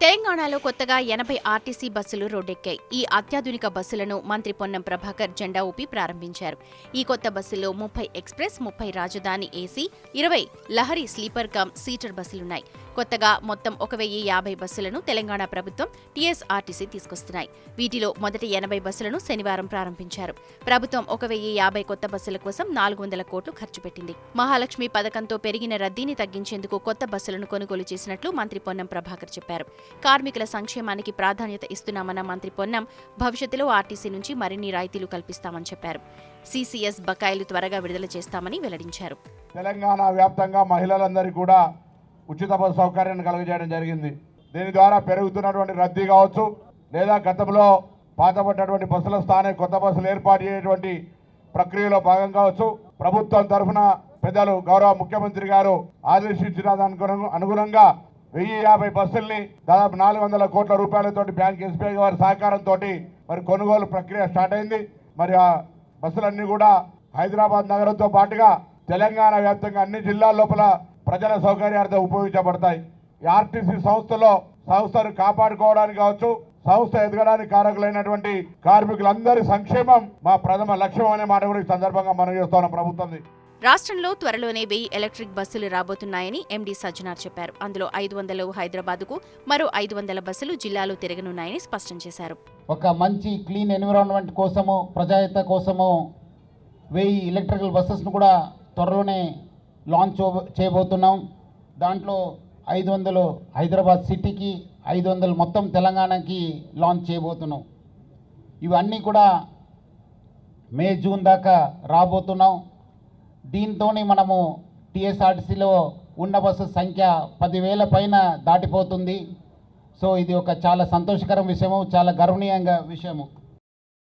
తెలంగాణలో కొత్తగా ఎనభై ఆర్టీసీ బస్సులు రోడ్డెక్కాయి. ఈ అత్యాధునిక బస్సులను మంత్రి పొన్నం ప్రభాకర్ జెండా ఊపి ప్రారంభించారు. ఈ కొత్త బస్సుల్లో ముప్పై ఎక్స్ప్రెస్ ముప్పై రాజధాని ఏసీ ఇరవై లహరి స్లీపర్ కమ్ సీటర్ బస్సులున్నాయి. కొత్తగా మొత్తం ఒక వెయ్యి యాభై బస్సులను తెలంగాణ ప్రభుత్వం టీఎస్ఆర్టీసీ తీసుకొస్తున్నాయి. వీటిలో మొదటి ఎనభై బస్సులను శనివారం ప్రారంభించారు. ప్రభుత్వం ఒక వెయ్యి యాభై కొత్త బస్సుల కోసం నాలుగు వందల కోట్లు ఖర్చు పెట్టింది. మహాలక్ష్మి పథకంతో పెరిగిన రద్దీని తగ్గించేందుకు కొత్త బస్సులను కొనుగోలు చేసినట్లు మంత్రి పొన్నం ప్రభాకర్ చెప్పారు. కార్మికుల సంక్షేమానికి ప్రాధాన్యత ఇస్తున్నామన్న మంత్రి పొన్నం భవిష్యత్తులో ఆర్టీసీ నుంచి మరిన్ని రాయితీలు కల్పిస్తామని చెప్పారు. సీసీఎస్ బకాయిలు త్వరగా విడుదల చేస్తామని వెల్లడించారు. తెలంగాణ వ్యాప్తంగా మహిళలందరికీ కూడా ఉచిత బస్సు సౌకర్యాన్ని కలుగజేయడం జరిగింది. దీని ద్వారా పెరుగుతున్నటువంటి రద్దీ కావచ్చు లేదా గతంలో పాతపడ్డటువంటి బస్సుల స్థానే కొత్త బస్సులు ఏర్పాటు చేయటువంటి ప్రక్రియలో భాగం కావచ్చు. ప్రభుత్వం తరఫున పెద్దలు గౌరవ ముఖ్యమంత్రి గారు ఆదేశించిన దానికి అనుగుణంగా వెయ్యి యాభై బస్సుల్ని దాదాపు నాలుగు వందల కోట్ల రూపాయలతోటి బ్యాంక్ ఎస్బీఐ వారి సహకారంతో మరి కొనుగోలు ప్రక్రియ స్టార్ట్ అయింది. మరి ఆ బస్సులన్నీ కూడా హైదరాబాద్ నగరంతో పాటుగా తెలంగాణ వ్యాప్తంగా అన్ని జిల్లాల లోపల ప్రజల సౌకర్యార్థం ఉపయోగించబడతాయి. ఈ ఆర్టీసీ సంస్థలో సంస్థను కాపాడుకోవడానికి కావచ్చు సంస్థ ఎదగడానికి కారకులైనటువంటి కార్మికులందరి సంక్షేమం మా ప్రథమ లక్ష్యం అనే మాట కూడా ఈ సందర్భంగా మనం చేస్తున్నాం ప్రభుత్వం రాష్ట్రంలో త్వరలోనే వెయ్యి ఎలక్ట్రిక్ బస్సులు రాబోతున్నాయని ఎండీ సజ్జనార్ చెప్పారు. అందులో ఐదు వందలు హైదరాబాద్కు మరో ఐదు వందల బస్సులు జిల్లాలో తిరగనున్నాయని స్పష్టం చేశారు. ఒక మంచి క్లీన్ ఎన్విరాన్మెంట్ కోసము ప్రజాహిత కోసము వెయ్యి ఎలక్ట్రికల్ బస్సెస్ను కూడా త్వరలోనే లాంచ్ చేయబోతున్నాం. దాంట్లో ఐదు వందలు హైదరాబాద్ సిటీకి ఐదు వందలు మొత్తం తెలంగాణకి లాంచ్ చేయబోతున్నాం. ఇవన్నీ కూడా మే జూన్ దాకా రాబోతున్నాం. దీంతో మనము టీఎస్ఆర్టీసీలో ఉన్న బస్సు సంఖ్య పదివేల పైన దాటిపోతుంది. సో ఇది ఒక చాలా సంతోషకరం విషయము చాలా గర్వనీయంగా విషయము.